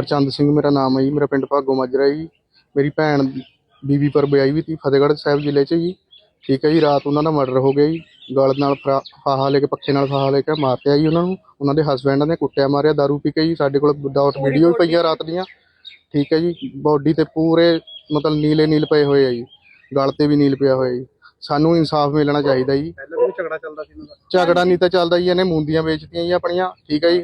ਹਰਚੰਦ ਸਿੰਘ, ਮੇਰਾ ਨਾਮ ਹੈ ਜੀ, ਮੇਰਾ ਪਿੰਡ ਭਾਗੋ ਮਾਜਰਾ ਜੀ। ਮੇਰੀ ਭੈਣ ਬੀਬੀ ਪਰ ਵਿਆਹੀ ਵੀ ਤੀ, ਫਤਿਹਗੜ੍ਹ ਸਾਹਿਬ ਜ਼ਿਲ੍ਹੇ 'ਚ ਜੀ। ਠੀਕ ਹੈ ਜੀ, ਰਾਤ ਉਹਨਾਂ ਦਾ ਮਰਡਰ ਹੋ ਗਿਆ ਜੀ। ਗਲ ਨਾਲ ਫਰਾ- ਫਾਹਾ ਲੈ ਕੇ, ਪੱਖੇ ਨਾਲ ਫਾਹਾ ਲੈ ਕੇ ਮਾਰਤਿਆ ਜੀ ਉਹਨਾਂ ਨੂੰ। ਉਹਨਾਂ ਦੇ ਹਸਬੈਂਡ ਨੇ ਕੁੱਟਿਆ, ਮਾਰਿਆ, ਦਾਰੂ ਪੀ ਕੇ ਜੀ। ਸਾਡੇ ਕੋਲ ਡਾਟ ਵੀਡੀਓ ਵੀ ਪਈਆਂ ਰਾਤ ਦੀਆਂ। ਠੀਕ ਹੈ ਜੀ ਬੋਡੀ ਤੇ ਪੂਰੇ ਮਤਲਬ ਨੀਲੇ ਨੀਲ ਪਏ ਹੋਏ ਆ ਜੀ। ਗਲ ਤੇ ਵੀ ਨੀਲ ਪਿਆ ਹੋਇਆ ਜੀ। ਸਾਨੂੰ ਇਨਸਾਫ ਮਿਲਣਾ ਚਾਹੀਦਾ ਜੀ। ਝਗੜਾ ਚੱਲਦਾ ਸੀ ਇਹਨਾਂ ਦਾ। ਝਗੜਾ ਨਹੀਂ ਤਾਂ ਚੱਲਦਾ ਜੀ ਇਹਨੇ ਮੁੰਦੀਆਂ ਵੇਚਤੀਆਂ ਜੀ ਆਪਣੀਆਂ ਠੀਕ ਹੈ ਜੀ।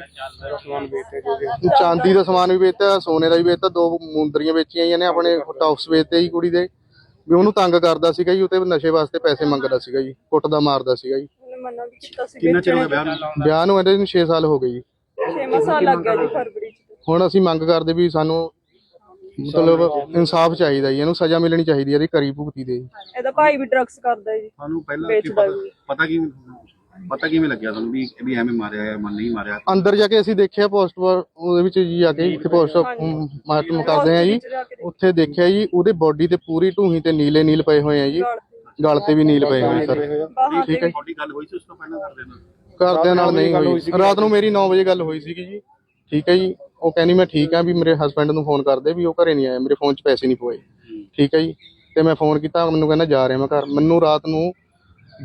ਚਾਂਦੀ ਦਾ ਸਮਾਨ ਵੀ ਵੇਚਤਾ ਸੋਨੇ ਦਾ ਵੀ ਵੇਚਤਾ ਦੋ ਮੁੰਦਰੀਆਂ ਵੇਚੀਆਂ ਜੀ ਇਹਨੇ ਆਪਣੇ ਟੌਪਸ ਵੇਚਤੇ ਜੀ ਕੁੜੀ ਦੇ। ਵੀ ਉਹਨੂੰ ਤੰਗ ਕਰਦਾ ਸੀਗਾ ਜੀ ਉਹ ਤੇ ਨਸ਼ੇ ਵਾਸਤੇ ਪੈਸੇ ਮੰਗਦਾ ਸੀਗਾ ਜੀ ਕੁੱਟਦਾ ਮਾਰਦਾ ਸੀਗਾ ਜੀ। ਉਹਨੇ ਮਨਾ ਵੀ ਕੀਤਾ ਸੀ। ਕਿੰਨਾ ਚਿਰ ਹੋ ਗਿਆ ਵਿਆਹ ਨੂੰ? ਵਿਆਹ ਨੂੰ ਇਹਦੇ ਨੂੰ 6 ਸਾਲ ਹੋ ਗਏ ਜੀ। 6 ਸਾਲ ਲੱਗ ਗਿਆ ਜੀ ਫਰਵਰੀ ਚ। ਹੁਣ ਅਸੀਂ ਮੰਗ ਕਰਦੇ ਵੀ ਸਾਨੂੰ ਮਤਲਬ ਇਨਸਾਫ ਚਾਹੀਦਾ ਜੀ ਇਹਨੂੰ ਸਜ਼ਾ ਮਿਲਣੀ ਚਾਹੀਦੀ ਹੈ ਇਹਦੀ ਕਰੀ ਭੁਗਤੀ ਦੇ ਜੀ। ਇਹਦਾ ਭਾਈ ਵੀ ਡਰੱਗਸ ਕਰਦਾ ਜੀ। ਤੁਹਾਨੂੰ ਪਹਿਲਾਂ ਕੀ ਵੇਚਦਾ ਪਤਾ ਵੀ। ਪਤਾ ਕੀ ਪਤਾ ਕਿਵੇਂ ਲੱਗਿਆ ਤੁਹਾਨੂੰ ਵੀ ਵੀ ਐਵੇਂ ਮਾਰਿਆ ਹੈ ਮਨ ਨਹੀਂ ਮਾਰਿਆ? ਅੰਦਰ ਜਾ ਕੇ ਅਸੀਂ ਦੇਖਿਆ ਪੋਸਟ ਉਹਦੇ ਵਿੱਚ ਜੀ ਆ ਕੇ ਇੱਥੇ ਪੋਸਟ ਮਾਰਟਮ ਕਰਦੇ ਆ ਜੀ। ਉੱਥੇ ਦੇਖਿਆ ਜੀ ਉਹਦੇ ਬੋਡੀ ਤੇ ਪੂਰੀ ਢੂਹੀ ਤੇ ਨੀਲੇ ਨੀਲ ਪਏ ਹੋਏ ਆ ਜੀ। ਗਲ ਤੇ। ਵੀ ਨੀਲ ਪਏ ਹੋਏ ਸਰ। ਬਾਹਰ ਠੀਕ ਹੈ ਜੀ। ਤੁਹਾਡੀ ਗੱਲ ਹੋਈ ਸੀ ਉਸ ਤੋਂ ਪਹਿਲਾਂ ਕਰਦੇ ਨਾਲ? ਘਰਦਿਆਂ ਨਾਲ ਨਹੀਂ ਹੋਈ। ਰਾਤ ਨੂੰ ਮੇਰੀ 9 ਵਜੇ ਗੱਲ ਹੋਈ ਸੀਗੀ ਜੀ। ਠੀਕ ਹੈ ਜੀ। ਉਹ ਕਹਿੰਦੀ ਮੈਂ ਠੀਕ ਆ ਵੀ ਮੇਰੇ ਹਸਬੰਡ ਨੂੰ ਫੋਨ ਕਰਦੇ ਵੀ ਉਹ ਘਰੇ ਨਹੀਂ ਆਇਆ ਮੇਰੇ ਫੋਨ 'ਚ ਪੈਸੇ ਨਹੀਂ ਪਏ ਠੀਕ ਹੈ ਜੀ? ਤੇ ਮੈਂ ਫੋਨ ਕੀਤਾ ਮੈਨੂੰ ਕਹਿੰਦਾ ਜਾ ਰਿਹਾ ਮੈਂ ਘਰ। ਮੈਨੂੰ ਰਾਤ ਨੂੰ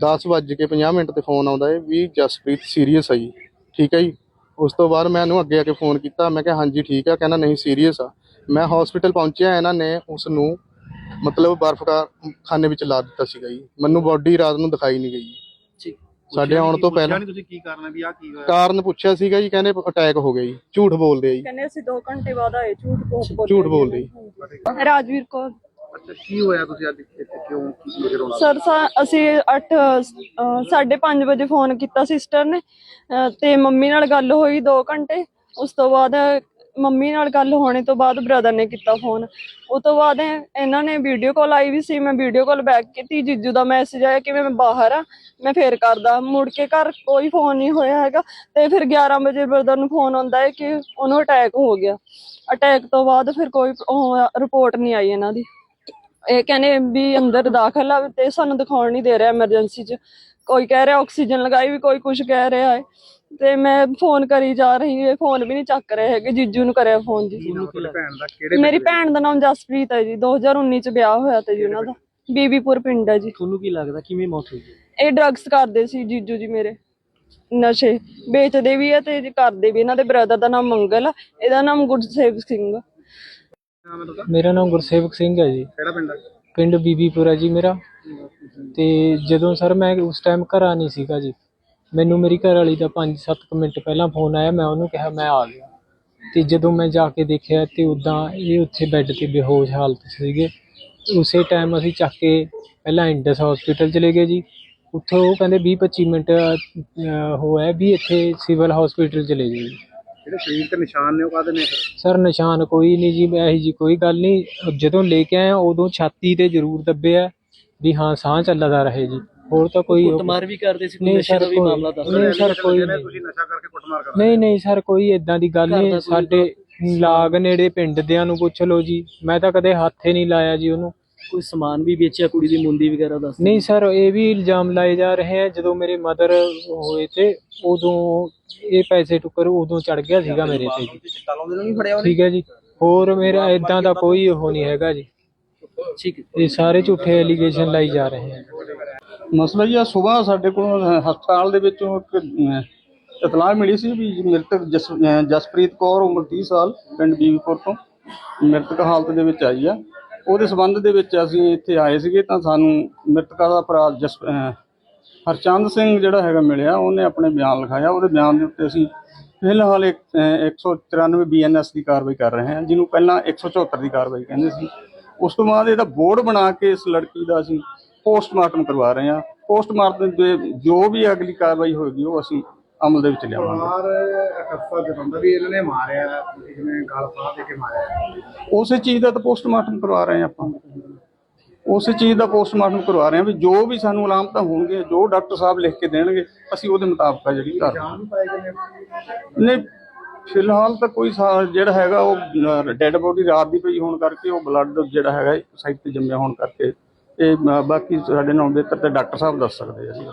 10 ਵੱਜ ਕੇ 50 ਮਿੰਟ ਤੇ ਫੋਨ ਆਉਂਦਾ ਹੈ ਵੀ ਜਸਪ੍ਰੀਤ ਸੀਰੀਅਸ ਆ ਜੀ। ਠੀਕ ਹੈ ਜੀ? ਉਸ ਤੋਂ ਬਾਅਦ ਮੈਂ ਇਹਨੂੰ ਅੱਗੇ ਆ ਕੇ ਫੋਨ ਕੀਤਾ ਮੈਂ ਕਿਹਾ ਹਾਂਜੀ ਠੀਕ ਆ ਕਹਿੰਦਾ ਨਹੀਂ ਸੀਰੀਅਸ ਆ। ਮੈਂ ਹਸਪੀਟਲ ਪਹੁੰਚਿਆ ਇਹਨਾਂ ਨੇ ਉਸ ਨੂੰ ਮਤਲਬ ਬਰਫ਼ ਖਾਨੇ ਵਿੱਚ ਲਾ ਦਿੱਤਾ ਸੀਗਾ ਜੀ। ਮੈਨੂੰ ਬੋਡੀ ਰਾਤ ਨੂੰ ਦਿਖਾਈ ਨਹੀਂ ਗਈ। ਸਾਡੇ ਆਉਣ ਤੋਂ ਪਹਿਲਾਂ ਨਹੀਂ ਤੁਸੀਂ ਕੀ ਕਾਰਨ ਹੈ ਵੀ ਆ ਕੀ ਹੋਇਆ? ਕਾਰਨ ਪੁੱਛਿਆ ਸੀਗਾ ਜੀ ਕਹਿੰਦੇ ਅਟੈਕ ਹੋ ਗਿਆ ਜੀ ਝੂਠ ਬੋਲਦੇ ਆ ਜੀ। ਕਹਿੰਦੇ ਅਸੀਂ 2 ਘੰਟੇ ਬਾਅਦ ਆਏ ਝੂਠ ਬੋਲ ਝੂਠ ਬੋਲਦੇ ਜੀ। ਰਾਜਵੀਰ ਕੌਰ। ਅੱਛਾ ਕੀ ਹੋਇਆ ਤੁਸੀਂ ਅੱਜ ਇੱਥੇ? ਕਿਉਂ ਕੀ ਵਜ੍ਹਾ ਰੋਣਾ ਸਰ ਸਾ- ਅਸੀਂ 8 5:30 ਵਜੇ ਫੋਨ ਕੀਤਾ ਸਿਸਟਰ ਨੇ ਅਹ, ਤੇ ਮੰਮੀ ਨਾਲ ਗੱਲ ਹੋਈ 2 ਘੰਟੇ। ਉਸ ਤੋਂ ਬਾਅਦ ਮੰਮੀ ਨਾਲ ਗੱਲ ਹੋਣੇ ਤੋਂ ਬਾਅਦ ਬ੍ਰਦਰ ਨੇ ਕੀਤਾ ਫੋਨ ਉਸ ਤੋਂ ਬਾਅਦ ਇਹਨਾਂ ਨੇ ਵੀਡੀਓ ਕਾਲ ਆਈ ਵੀ ਸੀ। ਮੈਂ ਵੀਡੀਓ ਕਾਲ ਬੈਕ ਕੀਤੀ। ਜੀਜੂ ਦਾ ਮੈਸੇਜ ਆਇਆ ਕਿ ਮੈਂ ਬਾਹਰ ਆ, ਮੈਂ ਫੇਰ ਕਰਦਾ। ਮੁੜ ਕੇ ਘਰ ਕੋਈ ਫੋਨ ਨਹੀਂ ਹੋਇਆ ਹੈਗਾ। ਤੇ ਫਿਰ 11 ਵਜੇ ਬ੍ਰਦਰ ਨੂੰ ਫੋਨ ਆਉਂਦਾ ਹੈ ਕਿ ਉਹਨੂੰ ਅਟੈਕ ਹੋ ਗਿਆ। ਅਟੈਕ ਤੋਂ ਬਾਅਦ ਫਿਰ ਕੋਈ ਰਿਪੋਰਟ ਨਹੀਂ ਆਈ ਇਹਨਾਂ ਦੀ। ਇਹ ਕਹਿੰਦੇ ਵੀ ਅੰਦਰ ਦਾਖਲ ਆ ਤੇ ਸਾਨੂੰ ਦਿਖਾਉਣ ਨਹੀਂ ਦੇ ਰਿਹਾ ਐਮਰਜੈਂਸੀ 'ਚ। ਕੋਈ ਕਹਿ ਰਿਹਾ ਆਕਸੀਜਨ ਲਗਾਈ ਵੀ ਕੋਈ ਕੁਝ ਕਹਿ ਰਿਹਾ ਹੈ। ਤੇ ਮੈਂ ਫੋਨ ਕਰੀ ਜਾ ਰਹੀ ਹਾਂ ਫੋਨ ਵੀ ਨਹੀਂ ਚੱਕ ਰਹੇ ਹੈਗੇ ਜੀਜੂ ਨੂੰ ਕਰਿਆ ਫੋਨ ਜੀ ਤੁਹਾਡੀ ਭੈਣ ਦਾ? ਕਿਹੜੇ ਮੇਰੀ ਭੈਣ ਦਾ ਨਾਮ ਜਸਪ੍ਰੀਤ ਹੈ ਜੀ 2019 ਚ ਵਿਆਹ ਹੋਇਆ ਤੇ ਜੀ ਉਹਨਾਂ ਦਾ। ਬੀਬੀਪੁਰ ਪਿੰਡ ਹੈ ਜੀ। ਤੁਹਾਨੂੰ ਕੀ ਲੱਗਦਾ ਕਿਵੇਂ ਮੌਤ ਹੋਈ ਇਹ ਡਰੱਗਸ ਕਰਦੇ ਸੀ ਜੀਜੂ ਜੀ ਮੇਰੇ ਨਸ਼ੇ। ਵੇਚਦੇ ਵੀ ਆ ਤੇ ਕਰਦੇ ਵੀ ਇਹਨਾਂ ਦੇ ਬ੍ਰਦਰ ਦਾ ਨਾਮ ਮੰਗਲ ਆ ਇਹਦਾ ਨਾਮ ਗੁਰਸੇਵ ਸਿੰਘ ਮੇਰਾ ਨਾਮ ਗੁਰਸੇਵਕ ਸਿੰਘ ਹੈ ਜੀ। ਕਿਹੜਾ ਪਿੰਡ ਹੈ ਪਿੰਡ ਬੀਬੀਪੁਰਾ ਜੀ ਮੇਰਾ। ਤੇ ਜਦੋਂ ਸਰ ਮੈਂ ਉਸ ਟਾਈਮ ਘਰਾਂ ਨਹੀਂ ਸੀਗਾ ਜੀ ਮੈਨੂੰ ਮੇਰੀ ਘਰ ਵਾਲੀ ਦਾ 5-7 ਮਿੰਟ ਪਹਿਲਾਂ ਫੋਨ ਆਇਆ ਮੈਂ ਉਹਨੂੰ ਕਿਹਾ ਮੈਂ ਆ ਗਿਆ। ਤੇ ਜਦੋਂ ਮੈਂ ਜਾ ਕੇ ਦੇਖਿਆ ਤੇ ਉਦਾਂ ਇਹ ਉੱਥੇ ਬੈੱਡ ਤੇ ਬੇਹੋਸ਼ ਹਾਲਤ 'ਚ ਸੀਗੇ। ਉਸੇ ਟਾਈਮ ਅਸੀਂ ਚੱਕ ਕੇ ਪਹਿਲਾਂ ਇੰਡਸ ਹਸਪੀਟਲ ਚਲੇ ਗਏ ਜੀ। ਉੱਥੋਂ ਉਹ ਕਹਿੰਦੇ 20-25 ਮਿੰਟ ਅਹ, ਹੋਇਆ ਵੀ ਇੱਥੇ ਸਿਵਲ ਹਸਪੀਟਲ ਚਲੇ ਜਾਓ ਜੀ। ਜਿਹੜੇ ਸਰੀਰ ਤੇ ਨਿਸ਼ਾਨ ਨੇ ਉਹ ਕਾਹਦੇ ਨੇ? ਸਰ ਨਿਸ਼ਾਨ ਕੋਈ ਨਹੀਂ ਜੀ ਇਹੀ ਜੀ ਕੋਈ ਗੱਲ ਨਹੀਂ। ਜਦੋਂ ਲੈ ਕੇ ਆਇਆ ਉਦੋਂ ਛਾਤੀ ਤੇ ਜ਼ਰੂਰ ਦੱਬਿਆ ਵੀ ਹਾਂ ਸਾਹ ਚੱਲਦਾ ਰਹੇ ਜੀ। ਹੋਰ ਤਾਂ ਕੋਈ ਕੁੱਟਮਾਰ ਵੀ ਕਰਦੇ ਸੀ ਕੋਈ ਨਹੀਂ ਨਸ਼ੇ ਸਰ ਦਾ ਵੀ ਮਾਮਲਾ ਦੱਸ ਨਹੀਂ ਸਰ ਕੋਈ ਨਹੀਂ ਤੁਸੀਂ ਨਸ਼ਾ ਕਰਕੇ ਕੁੱਟਮਾਰ ਕਰਦੇ ਨਹੀਂ ਨਹੀਂ ਸਰ ਕੋਈ ਇਦਾਂ ਦੀ ਗੱਲ ਨਹੀਂ। ਸਾਡੇ ਲਾਗ ਨੇੜੇ ਪਿੰਡ ਦਿਆਂ ਨੂੰ ਪੁੱਛ ਲਓ ਜੀ। ਮੈਂ ਤਾਂ ਕਦੇ ਹੱਥ ਹੀ ਨਹੀਂ ਲਾਇਆ ਜੀ ਉਹਨੂੰ। ਕੋਈ ਸਮਾਨ ਵੀ ਵੇਚਿਆ ਕੁੜੀ ਦੀ ਮੁੰਦੀ ਵਗੈਰਾ ਦੱਸ ਨਹੀਂ ਸਰ ਇਹ ਵੀ ਇਲਜ਼ਾਮ ਲਾਏ ਜਾ ਰਹੇ ਆ। ਜਦੋਂ ਮੇਰੇ ਮਦਰ ਹੋਏ ਤੇ ਉਦੋਂ ਇਹ ਪੈਸੇ ਟੁੱਕਰ ਉਦੋਂ ਚੜ ਗਿਆ ਸੀਗਾ ਮੇਰੇ ਤੇ ਜੀ। ਚਿੱਟਾ ਲਾਉਂਦੇ ਨੂੰ ਨਹੀਂ ਫੜਿਆ ਠੀਕ ਹੈ ਜੀ। ਹੋਰ ਮੇਰਾ ਇਦਾਂ ਦਾ ਕੋਈ ਉਹ ਨਹੀਂ ਹੈਗਾ ਜੀ। ਠੀਕ ਹੈ। ਇਹ ਸਾਰੇ ਝੂਠੇ ਐਲੀਗੇਸ਼ਨ ਲਾਈ ਜਾ ਰਹੇ ਆ। ਮਸਲਾ ਜੀ ਆ ਸਵੇਰ ਸਾਡੇ ਕੋਲ ਹਸਪਤਾਲ ਦੇ ਵਿੱਚੋਂ ਇੱਕ ਅ, ਇਤਲਾਹ ਮਿਲੀ ਸੀ ਵੀ ਮ੍ਰਿਤਕ ਜਸ- ਅ, ਜਸਪ੍ਰੀਤ ਕੌਰ ਉਮਰ 30 ਸਾਲ ਪਿੰਡ ਬੀਬੀਪੁਰ ਤੋਂ ਮ੍ਰਿਤਕ ਹਾਲਤ ਦੇ ਵਿੱਚ ਆਈ ਆ। ਉਹਦੇ ਸਬੰਧ ਦੇ ਵਿੱਚ ਅਸੀਂ ਇੱਥੇ ਆਏ ਸੀਗੇ ਤਾਂ ਸਾਨੂੰ ਮ੍ਰਿਤਕਾ ਦਾ ਭਰਾ ਜਸ ਅ, ਹਰਚੰਦ ਸਿੰਘ ਜਿਹੜਾ ਹੈਗਾ ਮਿਲਿਆ ਉਹਨੇ ਆਪਣੇ ਬਿਆਨ ਲਿਖਾਇਆ। ਉਹਦੇ ਬਿਆਨ ਦੇ ਉੱਤੇ ਅਸੀਂ ਫਿਲਹਾਲ ਇੱਕ, ਅ, 194 ਬੀਐਨਐਸ ਦੀ ਕਾਰਵਾਈ ਕਰ ਰਹੇ ਹਾਂ ਜਿਹਨੂੰ ਪਹਿਲਾਂ 174 ਦੀ ਕਾਰਵਾਈ ਕਹਿੰਦੇ ਸੀ। ਉਸ ਤੋਂ ਬਾਅਦ ਇਹਦਾ ਬੋਰਡ ਬਣਾ ਕੇ ਇਸ ਲੜਕੀ ਦਾ ਅਸੀਂ ਪੋਸਟਮਾਰਟਮ ਕਰਵਾ ਰਹੇ ਹਾਂ। ਪੋਸਟਮਾਰਟਮ ਦੇ ਜੋ ਵੀ ਅਗਲੀ ਕਾਰਵਾਈ ਹੋਏਗੀ ਉਹ ਅਸੀਂ ਅਮਲ ਦੇ ਵਿੱਚ ਲਿਆਵਾਂਗੇ। ਬਾਹਰ ਅਕਸਰ ਜਤਾਉਂਦਾ ਵੀ ਇਹਨਾਂ ਨੇ ਮਾਰਿਆ ਜਿਵੇਂ ਗਲ ਫਾਹ ਦੇ ਕੇ ਮਾਰਿਆ। ਉਸੇ ਚੀਜ਼ ਦਾ ਤਾਂ ਪੋਸਟਮਾਰਟਮ ਕਰਵਾ ਰਹੇ ਹਾਂ ਆਪਾਂ। ਉਸੇ ਚੀਜ਼ ਦਾ ਪੋਸਟਮਾਰਟਮ ਕਰਵਾ ਰਹੇ ਹਾਂ ਵੀ ਜੋ ਵੀ ਸਾਨੂੰ ਅਲਾਮਤਾਂ ਹੋਣਗੇ ਜੋ ਡਾਕਟਰ ਸਾਹਿਬ ਲਿਖ ਕੇ ਦੇਣਗੇ ਅਸੀਂ ਉਹਦੇ ਮੁਤਾਬਕ ਆ ਜਿਹੜੀ ਕਰ ਜਾਨ ਪਾਏ ਗਏ ਨੇ। ਨਹੀਂ ਫਿਲਹਾਲ ਤਾਂ ਕੋਈ ਸਾ- ਜਿਹੜਾ ਹੈਗਾ ਉਹ ਡੈੱਡ ਬੋਡੀ ਰਾਤ ਦੀ ਪਈ ਹੋਣ ਕਰਕੇ ਉਹ ਬਲੱਡ ਜਿਹੜਾ ਹੈਗਾ ਸਾਈਡ ਤੇ ਜੰਮਿਆ ਹੋਣ ਕਰਕੇ ਇਹ ਬਾਕੀ ਸਾਡੇ ਨਾਲ ਬਿਹਤਰ ਤੇ ਡਾਕਟਰ ਸਾਹਿਬ ਦੱਸ ਸਕਦੇ ਆ ਜੀ।